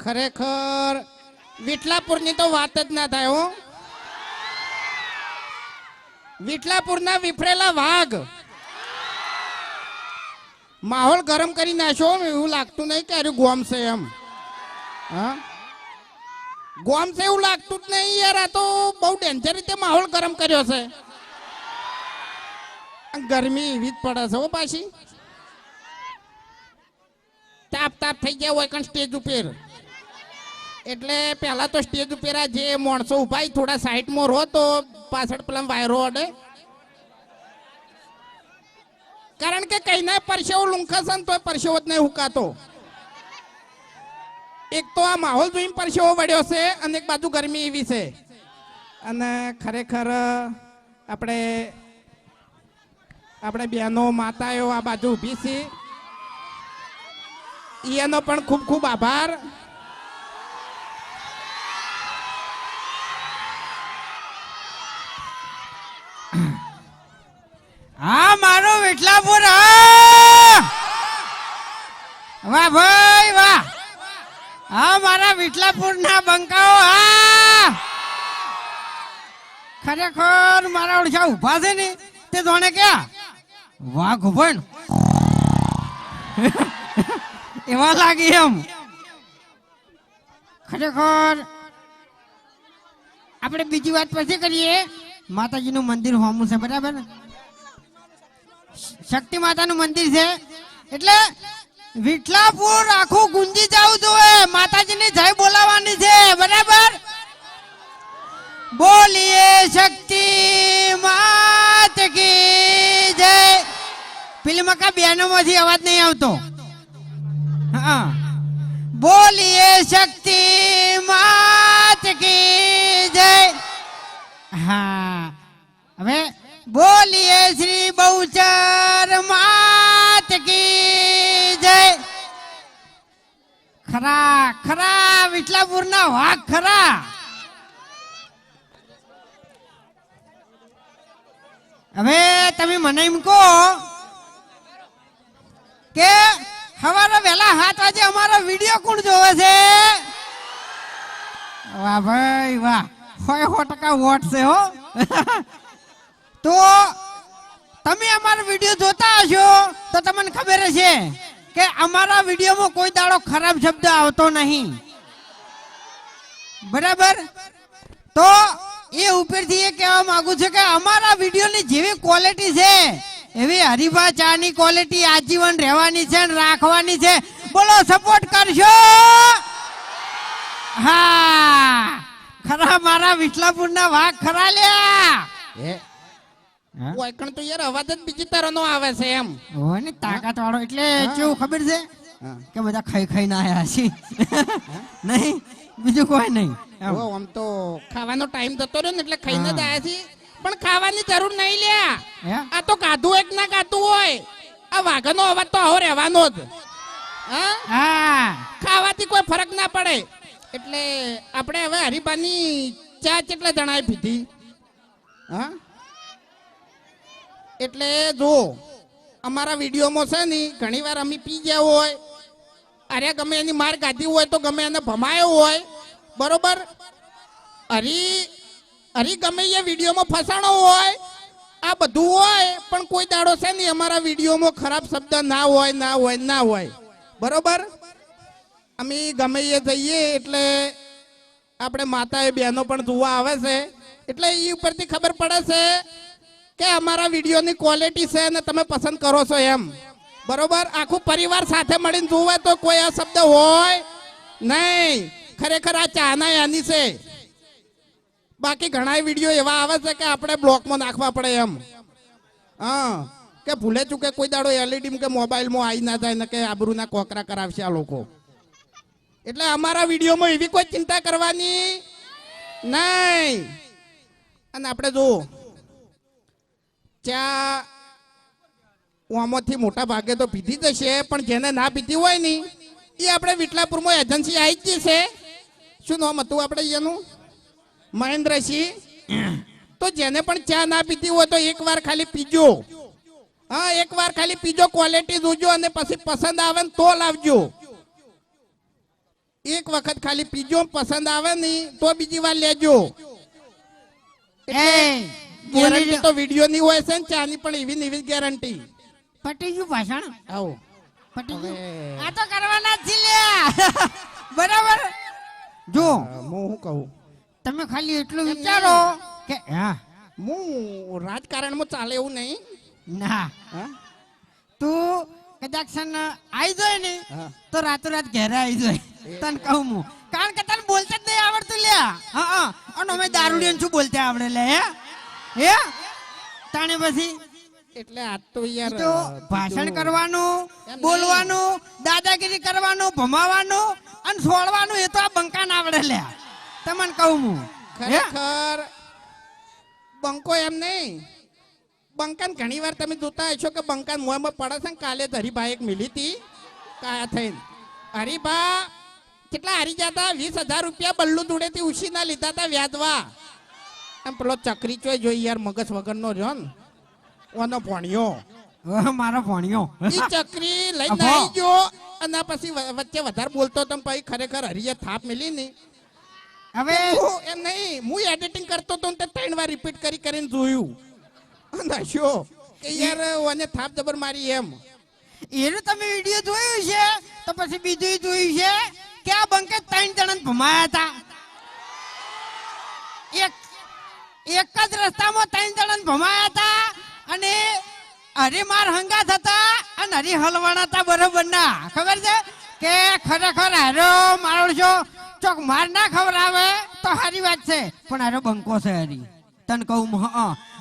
ખરેખર વિઠલાપુરની તો વાત જ ના થાય હો. વિઠલાપુરના વિફરેલા વાઘ. માહોલ ગરમ કરી નાખ્યો એવું લાગતું નહીં કે અરે ગોમ છે એમ. હા? ગોમ છે એવું લાગતું જ નહીં યાર, આ તો બહુ ડેન્જર રીતે માહોલ ગરમ કર્યો છે. ગરમી એવી જ પડે છે હો પાછી. તાપ તાપ થઈ ગયા હોય કણ સ્ટેજ ઉપર. એટલે પહેલા તો સ્ટેજ ઉપર જે માણસો ઊભા થોડા સાઈડમાં રહો તો પાછળ પેલા વાયરો અડે. કારણ કે કઈ ના પરસેવો લૂંખાશે તોય પરસેવો જ નહીં હુકાતો. એક તો આ માહોલ જોઈને પરસેવો વળ્યો છે અને એક બાજુ ગરમી એવી છે. અને ખરેખર, આપણે આપણે બહેનો, માતાઓ આ બાજુ ઊભી છે. એનો પણ ખૂબ ખૂબ આભાર. હા, મારો વિઠલાપુર હા! વાહ, ભાઈ, વાહ! હા, મારા વિઠલાપુર ના બંકાઓ ખરેખર મારા ઓળખા ઊભા છે ને, તે જોણે ક્યાં? વાઘ ઊભો એવા લાગે એમ. ખરેખર આપણે બીજી વાત પછી કરીએ. માતાજીનું મંદિર હોમું છે, બરાબર ને? શક્તિ માતાનું મંદિર છે. એટલે વિઠલાપુર આખું ગુંજી જવું જોઈએ. માતાજીની જય બોલાવવાની છે. બરાબર? બોલીએ શક્તિ માત કી જય. પેલી બેનો માંથી અવાજ નહીં આવતો. હા. બોલીએ શક્તિ માત કી જય. હા. હવે બોલીએ શ્રી બહુચર માત કી જય. ખરા ખરા વિઠલાપુરના વાઘ ખરા. હવે તમે મને એમ કહો કે સવારે વહેલા સાત વાગે અમારો વીડિયો કોણ જોવે છે? વાહ ભાઈ વાહ સો ટકા વોટ છે હો. તો તમે અમારો વીડિયો જોતા હશો તો તમને ખબર હશે કે અમારા વિડીયોમાં કોઈ દાડો ખરાબ શબ્દ આવતો નહીં. બરાબર? તો એ ઉપરથી એ કહેવા માંગુ છું કે અમારા વિડીયોની જેવી ક્વોલિટી છે, એવી હરીફા ચાની ક્વોલિટી આજીવન રહેવાની છે અને રાખવાની છે, બોલો સપોર્ટ કરશો? હા, ખરા મારા વિઠલાપુરના વાઘ ખરા લ્યા. વાયકણ તો યાર અવાજ જ બીજી તરહનો આવે છે એમ. હોય ને તાકાત વાળો એટલે કેવું ખબર છે કે બધા ખાઈ ના આયા છે. નહીં બીજું કોઈ નહીં. આમ તો ખાવાનો ટાઈમ થતો રહ્યો ને એટલે ખાઈને જ આયા છે. પણ ખાવાની જરૂર નહીં લ્યા. આ તો કાધું એક ના કાધું હોય. આ વાઘનો અવાજ તો આવો રહેવાનો જ. હા? હા. ખાવાથી કોઈ ફરક ના પડે. એટલે આપણે હવે હરિભાની ચા કેટલા જણાય પીધી? હા? એટલે જો, અમારા વિડીયોમાં છે ને ઘણી વાર અમે પી ગયા હોય, અરે ગમે એની માર ગાધી હોય તો ગમે એને ભમાયો હોય, બરોબર? હરી હરી ગમે એ વિડીયોમાં ફસાણો હોય, આ બધું હોય, પણ કોઈ દાડો છે ને અમારા વિડીયોમાં ખરાબ શબ્દ ના હોય ના હોય ના હોય, બરોબર? અમે ગમે એ જઈએ, એટલે આપણે માતા એ બહેનો પણ જોવા આવે છે, એટલે એ ઉપરથી ખબર પડે છે કે અમારા વિડીયોની ક્વોલિટી છે ને તમે પસંદ કરો છો એમ. બરોબર? આખું પરિવાર સાથે મળીને જોવે તો કોઈ આ શબ્દ હોય નહીં. ખરેખર આ ચાના યાની છે. બાકી ઘણા વીડિયો એવા આવે છે કે આપણે બ્લોકમાં નાખવા પડે એમ. હા. કે ભૂલે ચૂકે કોઈ દાડો એલઈડી કે મોબાઈલમાં આવી ના જાય ને કે આબરૂના કોકરા કરાવશે આ લોકો. એટલે અમારા વિડીયોમાં એવી કોઈ ચિંતા કરવાની નહીં. અને આપણે જો ચા આમાંથી મોટા ભાગે તો પીધી જ હશે, પણ જેને ના પીધી હોય ને એ આપણે વિટલાપુરમાં એજન્સી આવી જ છે. શું નામ હતું આપણે એનું? મહેન્દ્રસિંહ. તો જેને પણ ચા ના પીધી હોય તો એક વાર ખાલી પીજો. હા, એક વાર ખાલી પીજો ક્વોલિટી જોજો અને પછી પસંદ આવે ને તો લાવજો. એક વખત ખાલી પીજો, પસંદ આવે ને તો બીજી વાર લેજો. એ ગેરંટી તો વિડિયો ની હોય છે ને ચાની પણ એવી ને એવી ગેરંટી પટી ગયું ભાષણ? આવો. પટી ગયું? આ તો કરવાના જ લ્યા બરાબર? જો. હું શું કહું? તમે ખાલી એટલું વિચારો કે હા. હું રાજકારણમાં ચાલે એવું નહીં. ના. હા? તું કદાચ આવી જાય ને તો રાતોરાત ઘેરે આવી જાય. તને કહું હું. કારણ કે તને બોલતા જ નહીં આવડતું લ્યા. હા હા. અને અમે દારૂડિયન શું બોલતા આવડે લે હે? હે? તાણે પછી? એટલે આ તો યાર ભાષણ કરવાનું બોલવાનું દાદાગીરી કરવાનું ભમાવાનું અને છોડવાનું એ તો આ બંકાન આવડે લે. તમને કહું હું. ખરેખર બંકો એમ નહીં. બંકાન ઘણી વાર તમે જોતા હશો કે બંકાન મોંમાં પડે છે ને કાલે જ હરિભાઈ એક મિલી હતી કાયા થઈને. હરીભા કેટલા હારી જતા? વીસ હજાર રૂપિયા બલ્લુ દુડેથી ઉછીના લીધા હતા વ્યાજવા. એમ પેલો ચકરી ચોય જોઈ યાર મગજ વગરનો રહ્યો ને. ઓનો ભણ્યો. મારો ભણ્યો. ઈ ચકરી અભો. આવી ગયો અને પછી વચ્ચે વધારે બોલતો તો પછી ખરેખર હરિયે થાપ મિલી ની હવે એમ નહીં હું એડિટિંગ કરતો તો તે ત્રણ વાર રિપીટ કરી કરીને જોયું. અને શું કે યાર ઓને થાપ જબર મારી એમ. એનું તમે વીડિયો જોયું છે? તો પછી બીજું જોયું છે? કે આ બંકે ત્રણ જણા ભમાયા હતા. એક એક જ રસ્તામાં ત્રણ જણા ભમાયા હતા અને હરિમાર હંગા થતા અને હરી હલવાણા હતા બરોબર ના ખબર છે? કે ખરેખર હારો મારો ચોક માર ના ખબર આવે તો સારી વાત છે. પણ હારો બંકો છે હરી. તને કહું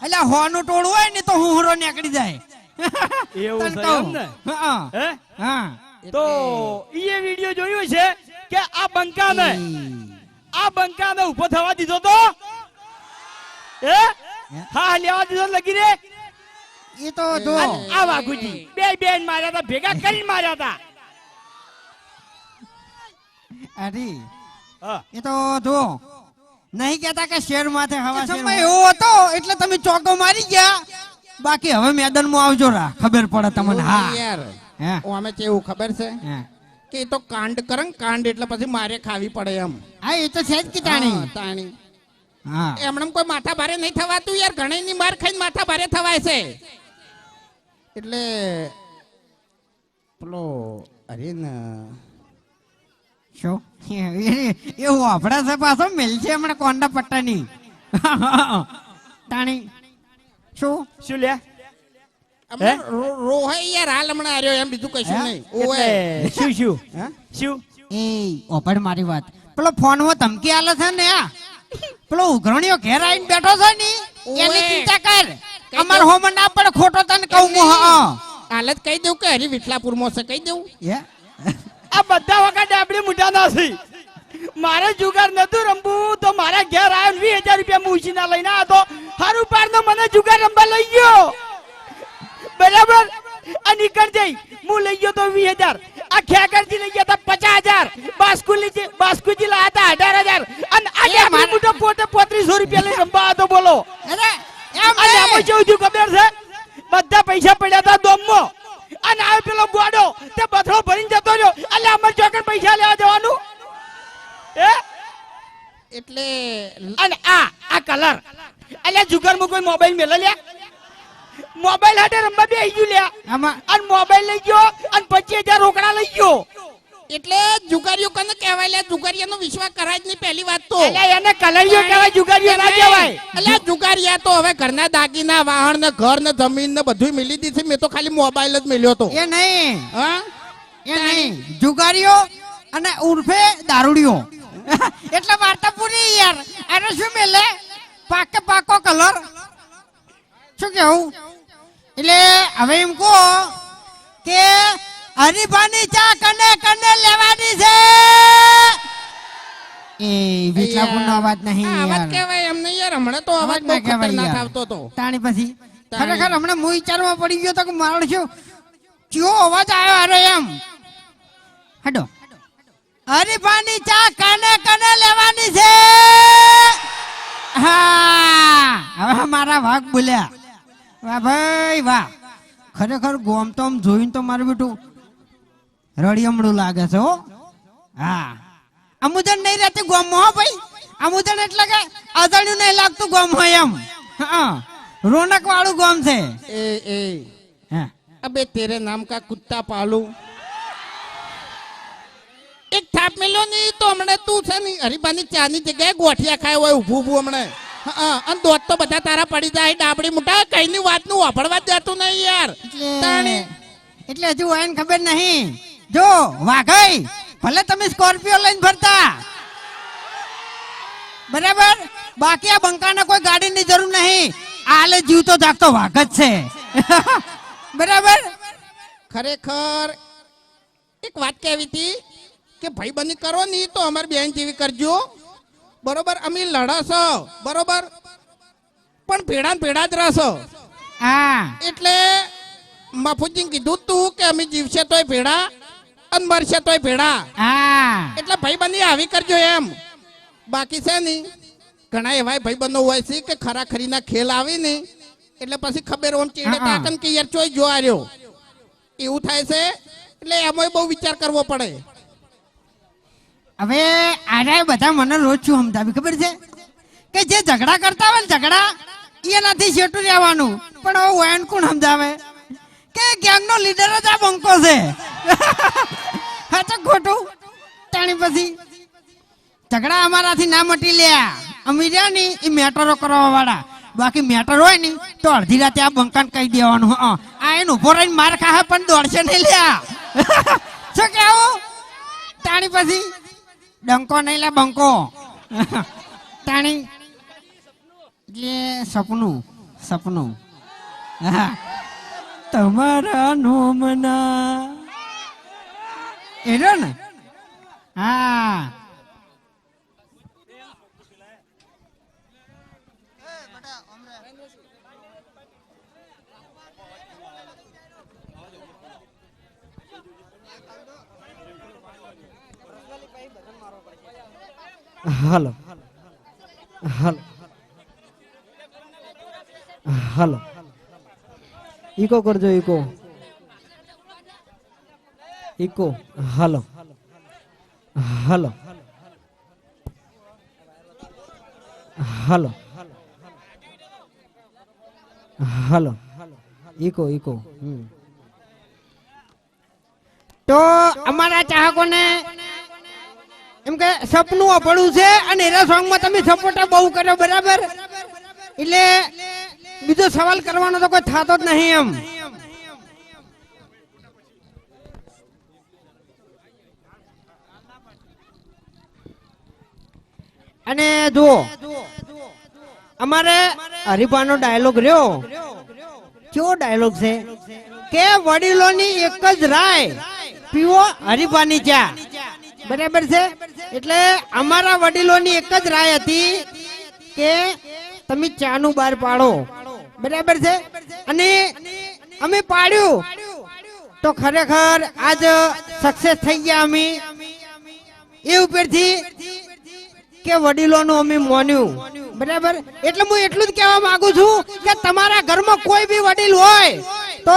એટલે હોનું ટોળું હોય ને તો હું હુરો નીકળી જાય. એવું છે કહું. એમ ને? હા હા. તો એ વિડિયો જોયું છે કે આ બંકાને આ બંકાને ઊભો થવા દીધો તો? હે? હા લેવા દીધો લગી રે એ તો જો આ વાઘુજી બે બેન માર્યા હતા ભેગા કરી માર્યા હતા અરે એ તો જો નહીં કહેતા કે શેર માથે હવા સમય એવો હતો એટલે તમે ચોકો મારી ગયા. બાકી હવે મેદાનમાં આવજો રા ખબર પડે તમને. હા. યાર ઓ અમે કેવું ખબર છે કે એ તો કાંડ કરંગ કાંડ એટલે પછી મારે ખાવી પડે એમ. હા એ તો છે જ કે તાણી. તાણી. એમણે કોઈ માથા ભારે નહીં થવાતું યાર ઘણી ની માર ખાઈને માથા ભારે થવાય છે. એટલે પેલો અરે ને શું? એ- છે પાછો? મેલ છે હમણાં કોંડા પટ્ટાની. તાણી શું? શું લે રોહે યાર હાલ હમણાં આર્યો એમ બીજું કશું નહીં. એટલે શું શું? શું? એ ઓપડ મારી વાત. પેલો ફોનમાં ધમકી આલે છે ને આ? પેલો ઉઘરણીઓ ઘેર આવીને બેઠો છે ને એની ચિંતા કર. અમાર હોમ ના પણ ખોટો તને કહું હું હા હાલત કહી દઉં કે હરી વિઠલાપુરમાં છે કહી દઉં? આ બધા વખત આપણે મુઠા ના છે. મારે જુગાર નતું રમવું તો મારા ઘેર આવ્યો વીસ હજાર રૂપિયા મૂછી ના લઈને આવ્યો તો હારું પાર મને જુગાર રમવા લઈ ગયો. બરાબર? આ નીકળ જઈ. હું લઈ ગયો તો વીસ હજાર. આ ખેકરજી લઈ ગયા હતા પચાસ હજાર. બાસ્કુલી બાસ્કુજી લાયા હતા અઢાર હજાર. પોતે પોત્રીસો રૂપિયા લઈ રમવા તો બોલો ખબર છે? બધા પૈસા પડ્યા હતા દોમો અને આવે પેલો ગોડો તે બથડો ભરીને જતો રહ્યો. એટલે અમારે ચોકડ પૈસા લેવા જવાનું? એ એટલે અને આ આ કલર. એટલે જુગારમાં કોઈ મોબાઈલ મેલે લે મોબાઈલ હાટે રમવા બે ગયું લે આમાં અને મોબાઈલ લઈ ગયો અને પચીસ હજાર રોકડા લઈ ગયો એટલે જુગારીઓ કને કહેવાય? લે જુગારીયાનો વિશ્વાસ કરાય જ નહીં પહેલી વાત તો. એટલે એને કલરીઓ કહેવાય જુગારીઓ ના કહેવાય. એટલે જુગારિયા તો હવે ઘરના દાગીના વાહન ને ઘર ને જમીન ને બધું મિલી દીધી મેં તો ખાલી મોબાઈલ જ મિલ્યો તો એ નહીં. હા? એ નહીં. જુગારીઓ અને ઉર્ફે દારૂડિયો એટલે વાર્તા પૂરી યાર. આને શું મેલે? પાકે પાકો કલર. શું કેવું? એટલે હવે એમ કહો કે હરીફાની ચા કને કને લેવાની છે? એ વિઠલાપુરનો અવાજ નહીં અવાજ કહેવાય એમ નહીં યાર હમણાં તો અવાજ બહુ ખતરનાક આવતો તો તાણી પછી ખરેખર હમણાં હું વિચારમાં પડી ગયો તો કે મારો શું ચિયો અવાજ આવ્યો અરે એમ? હડો. હરીફાની ચા કને કને લેવાની છે? હા હવે મારા વાઘ બોલ્યા. વાહ ભાઈ વાહ. ખરેખર ગોમ તો આમ જોઈને તો મારું બેટું રળિયમડું લાગે છે હો. હા. અમુદન નહીં રહેતી ગોમમાં હો ભાઈ. અમુદન એટલે કે અજાણ્યું નહીં લાગતું ગોમ હોય એમ. હા. રોનક વાળું ગોમ છે. એ એ. હા. અબે તેરે નામ કા કુત્તા પાલું. એક થાપ મેલો ની તો હમણે તું છે ને હરીબાની ચાની જગ્યાએ ગોઠિયા ખાય હોય ઊભું ઊભું હમણે. અને દોત તો બધા તારા પડી જાય ડાબડી મોટા વાતનું વાપરવા દેતું નહીં યાર. એટલે એટલે હજુ હોય ખબર નહીં. જો વાઘઈ ભલે તમે સ્કોર્પિયો લઈને ફરતા. બરાબર? બાકી આ બંકાને કોઈ ગાડીની જરૂર નહીં. આલે જીવતો જાગતો વાઘ જ છે. બરાબર? ખરેખર એક વાત કહેવી હતી કે ભાઈબંધી કરો ની તો અમારી બેન જેવી કરજો. બરોબર? અમે લડશો. બરોબર? પણ ભેડા ને ભેડા જ રહેશો. હા. એટલે મફુજી કીધું તું કે અમે જીવશે તોય ભેડા અને મરશે તોય ભેડા હા. એટલે ભાઈબંધી આવી કરજો એમ. બાકી છે ને ઘણા એવા ભાઈબંધો હોય છે કે ખરા ખરીના ખેલ આવી ને એટલે પછી ખબર ઓમ ચીડે. કાકન કે યાર ચોય જોવા રહ્યો એવું થાય છે? એટલે એમાં બહુ વિચાર કરવો પડે. હવે આના બધા મને રોજ છું સમજાવી ખબર છે? કે જે ઝઘડા કરતા હોય ને ઝઘડા એનાથી છેટું રહેવાનું. પણ હવે વયન કોણ સમજાવે? કે ગેંગનો લીડર જ આ બંકો છે. હા તો ખોટું તાણી પછી ઝઘડા અમારાથી ના મટી લ્યા. અમે રહ્યા ને, એ મેટરો કરવા બાકી મેટર હોય ને, તો અડધી આ બંકાને કહી દેવાનું. હા, આ એને ઊભો રહીને માર પણ દોડશે નહીં લ્યા. શું તાણી પછી ડંકો નહીં લે બંકો. તાણી એટલે સપનું સપનું. તમારા નોમના એનો ને? હા. હાલો. હાલો. હાલો. ઈકો કરજો ઈકો. ઈકો, હાલો. હાલો. હાલો. હાલો. Echo echo. તો અમારા ચાહકોને એમ કે સપનું અપડું છે અને એના સોંગમાં તમે સપોર્ટ બહુ કર્યો, બરાબર? એટલે બીજો સવાલ કરવાનો તો કોઈ થતો જ નહીં એમ. અને જુઓ, અમારે હરિભાનો ડાયલોગ રહ્યો. કેવો ડાયલોગ છે? કે વડીલોની એક જ રાય, પીવો હરિભાની ચા બરાબર છે? એટલે અમારા વડીલોની એક જ રાય હતી કે તમે ચાનું બહાર પાડો. બરાબર છે? અને અમે પાડ્યું. તો ખરેખર આજ સક્સેસ થઈ ગયા અમે. એ ઉપરથી કે વડીલોનું અમે મોન્યું. બરાબર? એટલે હું એટલું જ કહેવા માંગુ છું કે તમારા ઘરમાં કોઈ બી વડીલ હોય, તો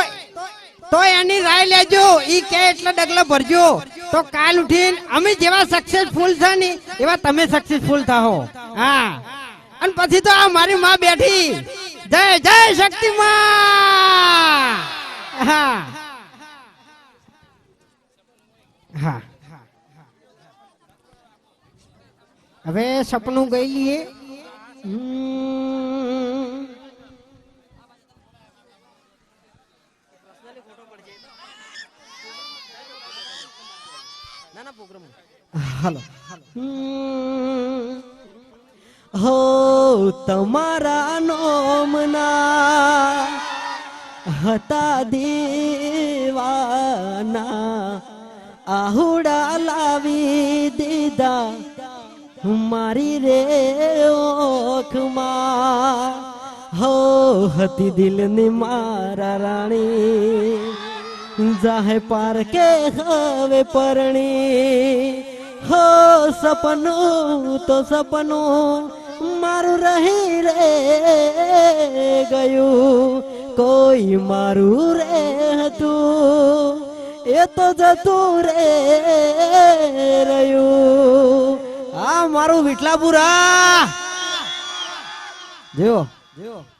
તો એની રાય લેજો. ઈ કે એટલે ડગલા ભરજો. તો કાલ ઉઠીને અમે જેવા સક્સેસફુલ છે ને, એવા તમે સક્સેસફુલ થાઓ હા. અને પછી તો આ મારી માં બેઠી. જય જય શક્તિ માં. હા. હા. હવે સપનું ગઈ લઈએ હો તમારા નોમના હતા દેવાના આહુડા લાવી દીધા. મારી રે હો હતી દિલની મારા રાણી, જાહે પાર કે હવે પરણી, હો સપનું, તો સપનું મારું રહી રે ગયું, કોઈ મારું રે હતું, એ તો જતું રે રહ્યું. મારું વિઠલાપુરા. જેવો જેવો જેવો જેવો